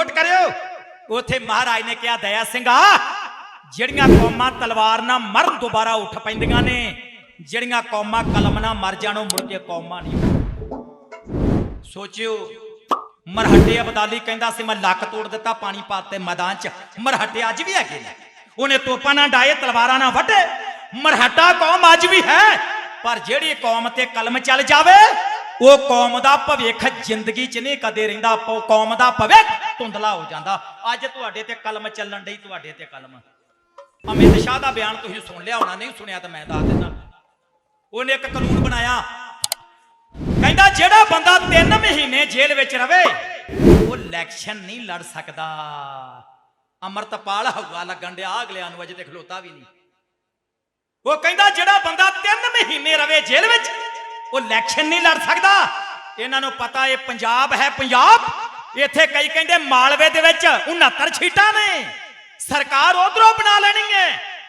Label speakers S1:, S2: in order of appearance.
S1: Note ਕਰਿਓ। ਉਥੇ ਮਹਾਰਾਜ ਨੇ ਕਿਹਾ, ਦਇਆ ਸਿੰਘਾ, ਜਿਹੜੀਆਂ ਕੌਮਾਂ ਤਲਵਾਰ ਨਾਲ ਮਰਨ ਦੁਬਾਰਾ ਉੱਠ ਪੈਂਦੀਆਂ ਨੇ, ਜਿਹੜੀਆਂ ਕੌਮਾਂ ਕਲਮ ਨਾਲ ਮਰ ਜਾਣੋ ਮੁੜ ਕੇ ਕੌਮਾਂ ਨਹੀਂ ਸੋਚਿਓ, ਮਰਹੱਟੇ ਅਬਦਾਲੀ ਕਹਿੰਦਾ ਸੀ, ਮੈਂ ਲੱਕ ਤੋੜ ਦਿੱਤਾ ਪਾਣੀ ਪਾਤੇ ਮੈਦਾਨ 'ਚ। ਮਰਹੱਟੇ ਅੱਜ ਵੀ ਹੈਗੇ ਨੇ। ਉਹਨੇ ਤੋਪਾਂ ਨਾਲ ਡਾਏ ਤਲਵਾਰਾਂ ਨਾਲ ਵੱਢੇ। ਮਰਹੱਟਾ ਕੌਮ ਅੱਜ ਵੀ ਹੈ। ਪਰ ਜਿਹੜੀ ਕੌਮ ਤੇ ਕਲਮ ਚੱਲ ਜਾਵੇ, ਉਹ ਕੌਮ ਦਾ ਭਵਿੱਖ ਜ਼ਿੰਦਗੀ 'ਚ ਨਹੀਂ ਕਦੇ ਰਹਿੰਦਾ। ਕੌਮ ਦਾ ਭਵਿੱਖ ਧੁੰਦਲਾ ਹੋ ਜਾਂਦਾ। ਅੱਜ ਤੁਹਾਡੇ ਤੇ ਕਲਮ ਚੱਲਣ ਡਈ, ਤੁਹਾਡੇ ਤੇ ਕਲਮ। ਅਮਿਤ ਸ਼ਾਹ ਦਾ ਬਿਆਨ ਤੁਸੀਂ ਸੁਣ ਲਿਆ ਹੋਣਾ, ਨਹੀਂ ਸੁਣਿਆ ਤਾਂ ਮੈਂ ਦੱਸ ਦਿੰਦਾ। ਉਹਨੇ ਇੱਕ ਕਾਨੂੰਨ ਬਣਾਇਆ। ਕਹਿੰਦਾ, ਜਿਹੜਾ ਬੰਦਾ 3 ਮਹੀਨੇ ਜੇਲ੍ਹ ਵਿੱਚ ਰਵੇ, ਉਹ ਇਲੈਕਸ਼ਨ ਨਹੀਂ ਲੜ ਸਕਦਾ। ਅਮਰਤਪਾਲ ਹਵਾ ਲੱਗਣ ਡਿਆ, ਅਗਲਿਆਂ ਨੂੰ ਅਜੇ ਤੇ ਖਲੋਤਾ ਵੀ ਨਹੀਂ। ਉਹ ਕਹਿੰਦਾ, ਜਿਹੜਾ ਬੰਦਾ 3 ਮਹੀਨੇ ਰਵੇ ਜੇਲ੍ਹ ਵਿੱਚ, ਉਹ ਇਲੈਕਸ਼ਨ ਨਹੀਂ ਲੜ ਸਕਦਾ। ਇਹਨਾਂ ਨੂੰ ਪਤਾ ਇਹ ਪੰਜਾਬ ਹੈ, ਪੰਜਾਬ ਇੱਥੇ ਕਈ ਕਹਿੰਦੇ ਮਾਲਵੇ ਦੇ ਵਿੱਚ 69 ਸੀਟਾਂ ਨੇ। ਸਰਕਾਰ ਉਧਰੋਂ ਬਣਾ ਲੈਣੀ ਹੈ।